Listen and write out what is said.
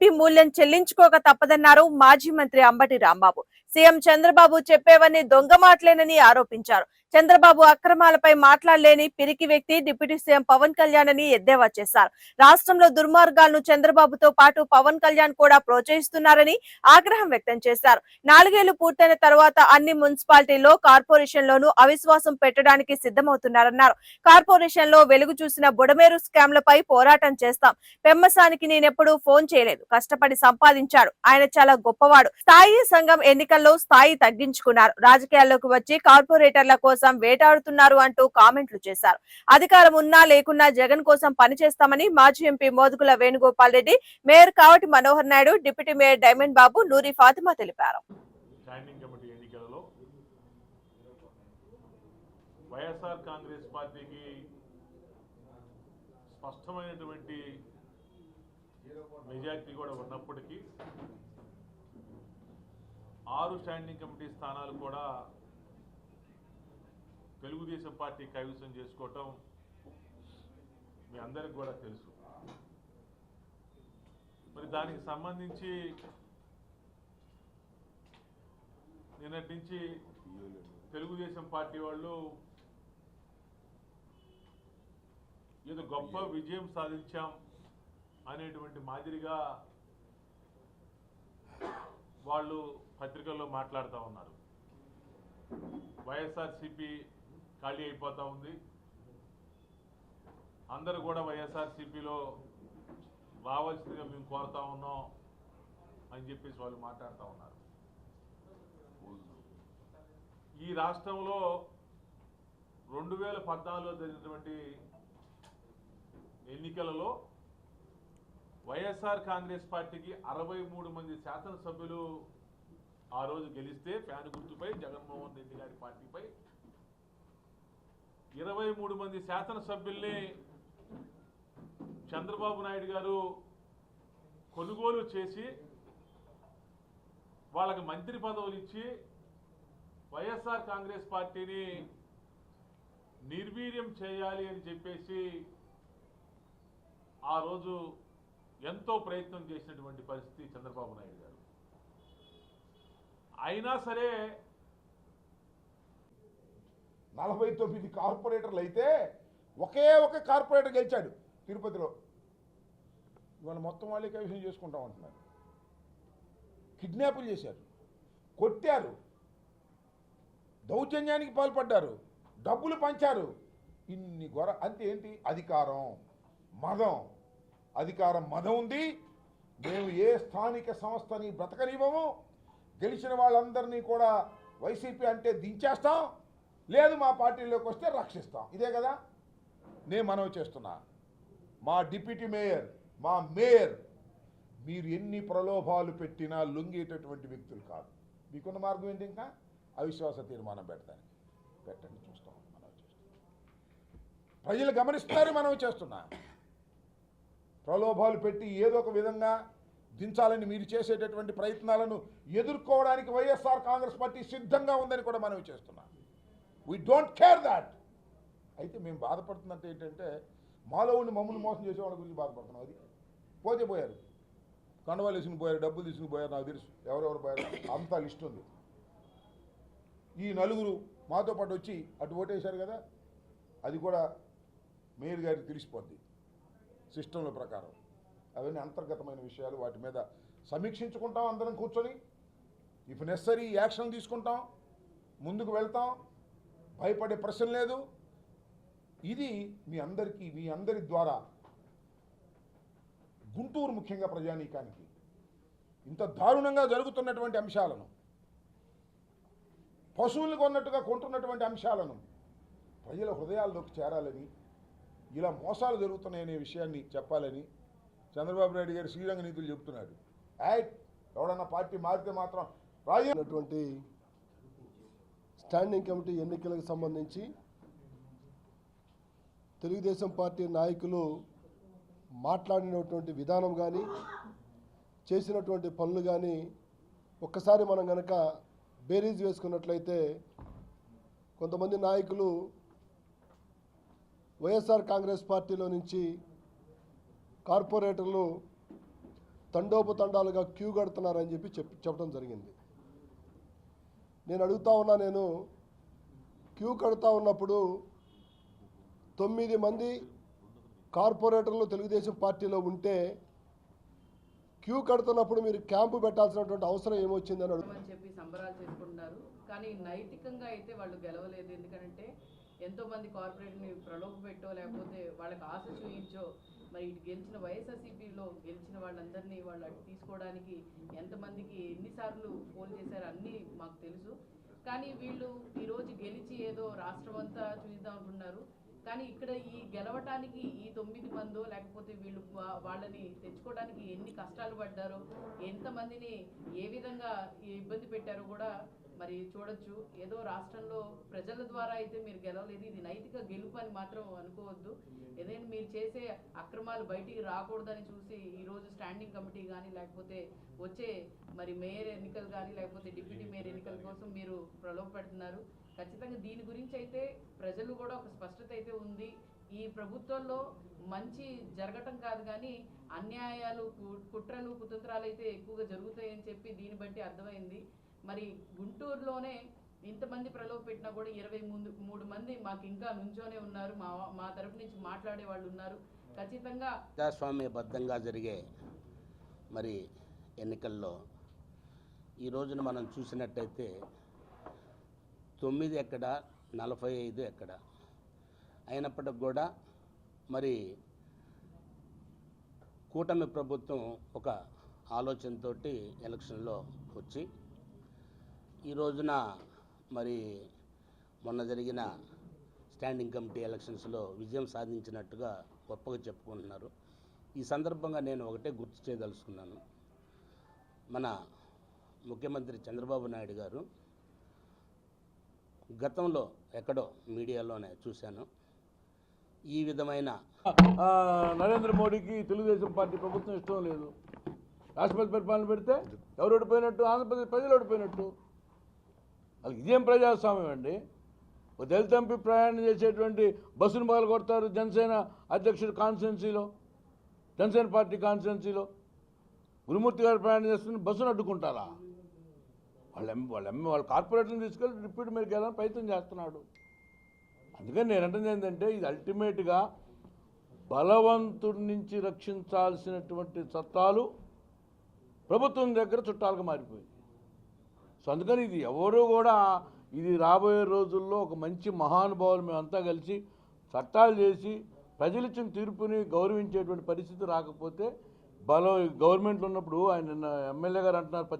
VIP మూల్యం చెల్లించుకోక తప్పదన్నారు మాజీ మంత్రి అంబటి రాంబాబు. సీఎం చంద్రబాబు చెప్పేవన్నీ దొంగ మాటలేనని ఆరోపించారు. చంద్రబాబు అక్రమాలపై మాట్లాడలేని పిరికి వ్యక్తి డిప్యూటీ సీఎం పవన్ కళ్యాణ్ అని ఎద్దేవా చేశారు. రాష్ట్రంలో దుర్మార్గాలను చంద్రబాబుతో పాటు పవన్ కళ్యాణ్ కూడా ప్రోత్సహిస్తున్నారని ఆగ్రహం వ్యక్తం చేశారు. నాలుగేళ్ళు పూర్తయిన తర్వాత అన్ని మున్సిపాలిటీల్లో కార్పొరేషన్ లోనూ అవిశ్వాసం పెట్టడానికి సిద్ధమవుతున్నారన్నారు. కార్పొరేషన్లో వెలుగు చూసిన బుడమేరు స్కామ్లపై పోరాటం చేస్తాం. పెమ్మసానికి నేనెప్పుడు ఫోన్ చేయలేదు. కష్టపడి సంపాదించాడు. ఆయన చాలా గొప్పవాడు. స్థాయి సంఘం ఎన్నికల్లో స్థాయి తగ్గించుకున్నారు. రాజకీయాల్లోకి వచ్చి కార్పొరేటర్ల కోసం కోసం వేటాడుతున్నారు అంటూ కామెంట్లు చేశారు. అధికారం ఉన్నా లేకున్నా జగన్ కోసం పనిచేస్తామని మాజీ MP Modugula Venugopal Reddy mayor Kavati Manohar Naidu deputy mayor diamond Babu Noori Fatima తెలిపారు. వైఎస్ఆర్ కాంగ్రెస్ పార్టీకి స్పష్టమైనటువంటి మెజార్టీ కూడా ఉన్నప్పటికీ ఆరు స్టాండింగ్ కమిటీ స్థానాలు కూడా తెలుగుదేశం పార్టీ కైవసం చేసుకోవటం మీ అందరికి కూడా తెలుసు. మరి దానికి సంబంధించి నిన్నటి నుంచి తెలుగుదేశం పార్టీ వాళ్ళు ఏదో గొప్ప విజయం సాధించాం అనేటువంటి మాదిరిగా వాళ్ళు పత్రికల్లో మాట్లాడుతూ ఉన్నారు. వైఎస్ఆర్సిపి ఖాళీ అయిపోతూ ఉంది. అందరూ కూడా వైఎస్ఆర్సీపీలో రావాల్సిందిగా మేము కోరుతా ఉన్నాం అని చెప్పేసి వాళ్ళు మాట్లాడుతూ ఉన్నారు. ఈ రాష్ట్రంలో రెండు వేల పద్నాలుగులో జరిగినటువంటి ఎన్నికలలో వైఎస్ఆర్ కాంగ్రెస్ పార్టీకి అరవై మూడు మంది శాసనసభ్యులు ఆ రోజు గెలిస్తే ఫ్యాన్ గుర్తుపై జగన్మోహన్ రెడ్డి గారి పార్టీపై ఇరవై మూడు మంది శాసనసభ్యుల్ని చంద్రబాబు నాయుడు గారు కొనుగోలు చేసి వాళ్ళకి మంత్రి పదవులు ఇచ్చి వైఎస్ఆర్ కాంగ్రెస్ పార్టీని నిర్వీర్యం చేయాలి అని చెప్పేసి ఆ రోజు ఎంతో ప్రయత్నం చేసినటువంటి పరిస్థితి చంద్రబాబు నాయుడు గారు. అయినా సరే నలభై తొమ్మిది కార్పొరేటర్లు అయితే ఒకే ఒక కార్పొరేటర్ గెలిచాడు తిరుపతిలో. ఇవాళ మొత్తం వాళ్ళే కమిషన్ చేసుకుంటాం అంటున్నారు. కిడ్నాపులు చేశారు. కొట్టారు. దౌర్జన్యానికి పాల్పడ్డారు. డబ్బులు పంచారు. ఇన్ని గొర అంతే ఏంటి? అధికారం. మదం. అధికారం మదం ఉంది. మేము ఏ స్థానిక సంస్థని బ్రతకనివ్వము. గెలిచిన వాళ్ళందరినీ కూడా వైసీపీ అంటే దించేస్తాం. లేదు మా పార్టీలోకి వస్తే రక్షిస్తాం. ఇదే కదా? నేను మనవి చేస్తున్నా. మా డిప్యూటీ మేయర్ మా మేయర్ మీరు ఎన్ని ప్రలోభాలు పెట్టినా లొంగేటటువంటి వ్యక్తులు కాదు. మీకున్న మార్గం ఏంటి ఇంకా? అవిశ్వాస తీర్మానం పెడతానికి పెట్టండి చూస్తాం. మనవి చేస్తాం. ప్రజలు గమనిస్తున్నారు మనవి చేస్తున్నా. ప్రలోభాలు పెట్టి ఏదో ఒక విధంగా దించాలని మీరు చేసేటటువంటి ప్రయత్నాలను ఎదుర్కోవడానికి వైఎస్ఆర్ కాంగ్రెస్ పార్టీ సిద్ధంగా ఉందని కూడా మనవి చేస్తున్నాం. వీ డోంట్ కేర్ దాట్ అయితే మేము బాధపడుతున్నట్టు ఏంటంటే మాలో ఉండి మమ్మల్ని మోసం చేసే వాళ్ళ గురించి బాధపడుతున్నాం. అది పోతే పోయారు. కండవాలు వేసుకుని పోయారు డబ్బులు తీసుకుని పోయారు నాకు తెలుసు. ఎవరెవరు పోయారు అంతా లిస్ట్ ఉంది. ఈ నలుగురు మాతో పాటు వచ్చి అటు ఓటేశారు కదా అది కూడా మేయర్ గారికి తెలిసిపోద్ది. సిస్టంల ప్రకారం. అవన్నీ అంతర్గతమైన విషయాలు. వాటి మీద సమీక్షించుకుంటాం అందరం కూర్చొని. ఇఫ్ నెసరీ యాక్షన్ తీసుకుంటాం. ముందుకు వెళ్తాం. భయపడే ప్రశ్న లేదు. ఇది మీ అందరికీ మీ అందరి ద్వారా గుంటూరు ముఖ్యంగా ప్రజానీకానికి ఇంత దారుణంగా జరుగుతున్నటువంటి అంశాలను పశువులు కొన్నట్టుగా కొంటున్నటువంటి అంశాలను ప్రజల హృదయాల్లోకి చేరాలని ఇలా మోసాలు జరుగుతున్నాయనే విషయాన్ని చెప్పాలని చంద్రబాబు నాయుడు గారు శ్రీరంగ నీతులు చెబుతున్నాడు యాట్ ఎవడన్నా పార్టీ మారితే మాత్రం రాజు స్టాండింగ్ కమిటీ ఎన్నికలకు సంబంధించి తెలుగుదేశం పార్టీ నాయకులు మాట్లాడినటువంటి విధానం కానీ చేసినటువంటి పనులు కానీ ఒక్కసారి మనం కనుక బేరీజ్ వేసుకున్నట్లయితే కొంతమంది నాయకులు వైఎస్ఆర్ కాంగ్రెస్ పార్టీలో నుంచి కార్పొరేటర్లు తండోపతండాలుగా క్యూ కడుతున్నారని చెప్పి చెప్పి చెప్పడం జరిగింది. నేను అడుగుతా ఉన్నా నేను క్యూ కడుతూ ఉన్నప్పుడు తొమ్మిది మంది కార్పొరేటర్లు తెలుగుదేశం పార్టీలో ఉంటే క్యూ కడుతున్నప్పుడు మీరు క్యాంపు పెట్టాల్సినటువంటి అవసరం ఏమొచ్చిందని అడుగు అని చెప్పి సంబరాలు చేసుకుంటున్నారు. కానీ నైతికంగా అయితే వాళ్ళు గెలవలేదు. ఎందుకంటే ఎంతోమంది కార్పొరేటర్ని కార్పొరేట్ని ప్రలోభ పెట్టో లేకపోతే వాళ్ళకి ఆశ చూయించో మరి ఇటు గెలిచిన వైఎస్ఆర్సీపీలో గెలిచిన వాళ్ళందరినీ వాళ్ళు అటు తీసుకోవడానికి ఎంతమందికి ఎన్నిసార్లు ఫోన్ చేశారు అన్నీ మాకు తెలుసు. కానీ వీళ్ళు ఈరోజు గెలిచి ఏదో రాష్ట్రం అంతా చూద్దాం అనుకున్నారు కానీ ఇక్కడ ఈ గెలవటానికి ఈ తొమ్మిది మందో లేకపోతే వీళ్ళు వా- వాళ్ళని తెచ్చుకోవడానికి ఎన్ని కష్టాలు పడ్డారో ఎంతమందిని ఏ విధంగా ఇబ్బంది పెట్టారో కూడా మరి చూడొచ్చు. ఏదో రాష్ట్రంలో ప్రజల ద్వారా అయితే మీరు గెలవలేదు. ఇది నైతిక గెలుపు అని మాత్రం అనుకోవద్దు. ఏదైనా మీరు చేసే అక్రమాలు బయటికి రాకూడదని చూసి ఈరోజు స్టాండింగ్ కమిటీ కానీ లేకపోతే వచ్చే మరి మేయర్ ఎన్నికలు కానీ లేకపోతే డిప్యూటీ మేయర్ ఎన్నికల కోసం మీరు ప్రలోభ పెడుతున్నారు. ఖచ్చితంగా దీని గురించి అయితే ప్రజలు కూడా ఒక స్పష్టత అయితే ఉంది. ఈ ప్రభుత్వంలో మంచి జరగటం కాదు కానీ అన్యాయాలు కుట్రలు కుతంత్రాలు అయితే ఎక్కువగా జరుగుతాయని చెప్పి దీన్ని బట్టి అర్థమైంది. మరి గుంటూరులోనే ఇంతమంది ప్రలోభ పెట్టినా కూడా ఇరవై ముందు మూడు మంది మాకు ఇంకా నుంచోనే ఉన్నారు. మా మా తరపు నుంచి మాట్లాడే వాళ్ళు ఉన్నారు. ఖచ్చితంగా ప్రజాస్వామ్యబద్ధంగా జరిగే మరి ఎన్నికల్లో ఈ రోజున మనం చూసినట్టయితే తొమ్మిది ఎక్కడ నలభై ఐదు ఎక్కడ అయినప్పటికి కూడా మరి కూటమి ప్రభుత్వం ఒక ఆలోచనతోటి ఎలక్షన్లో వచ్చి ఈ రోజున మరి మొన్న జరిగిన స్టాండింగ్ కమిటీ ఎలక్షన్స్లో విజయం సాధించినట్టుగా గొప్పగా చెప్పుకుంటున్నారు. ఈ సందర్భంగా నేను ఒకటే గుర్తు చేయదలుచుకున్నాను. మన ముఖ్యమంత్రి చంద్రబాబు నాయుడు గారు గతంలో ఎక్కడో మీడియాలోనే చూశాను. ఈ విధమైన నరేంద్ర మోడీకి తెలుగుదేశం పార్టీ ప్రభుత్వం ఇష్టం లేదు. రాష్ట్రపతి పరిపాలన పెడితే ఎవరు ఓడిపోయినట్టు ఆంధ్రప్రదేశ్ ప్రజలు ఓడిపోయినట్టు వాళ్ళకి ఇదేం ప్రజాస్వామ్యం అండి? ఒక దళిత ఎంపీ ప్రయాణం చేసేటువంటి బస్సును పగలు కొడతారు జనసేన అధ్యక్షుడు కాన్స్టిట్యున్సీలో జనసేన పార్టీ కాన్స్టిట్యున్సీలో. గురుమూర్తి గారు ప్రయాణం చేస్తున్న బస్సును అడ్డుకుంటారా? వాళ్ళ ఎమ్ వాళ్ళ ఎమ్మె వాళ్ళ కార్పొరేట్లను తీసుకెళ్ళి రిపీట్ మీరు వెళ్ళాలని ప్రయత్నం చేస్తున్నాడు. అందుకని నేను అంటుంది ఏంటంటే ఇది అల్టిమేట్గా బలవంతుడి నుంచి రక్షించాల్సినటువంటి చట్టాలు ప్రభుత్వం దగ్గర చుట్టాలుగా మారిపోయింది సో అందుకని ఇది ఎవరు కూడా ఇది రాబోయే రోజుల్లో ఒక మంచి మహానుభావులు మేమంతా కలిసి చట్టాలు చేసి ప్రజలిచ్చిన తీర్పుని గౌరవించేటువంటి పరిస్థితి రాకపోతే బలం గవర్నమెంట్లో ఉన్నప్పుడు ఆయన ఎమ్మెల్యే గారు అంటున్నారు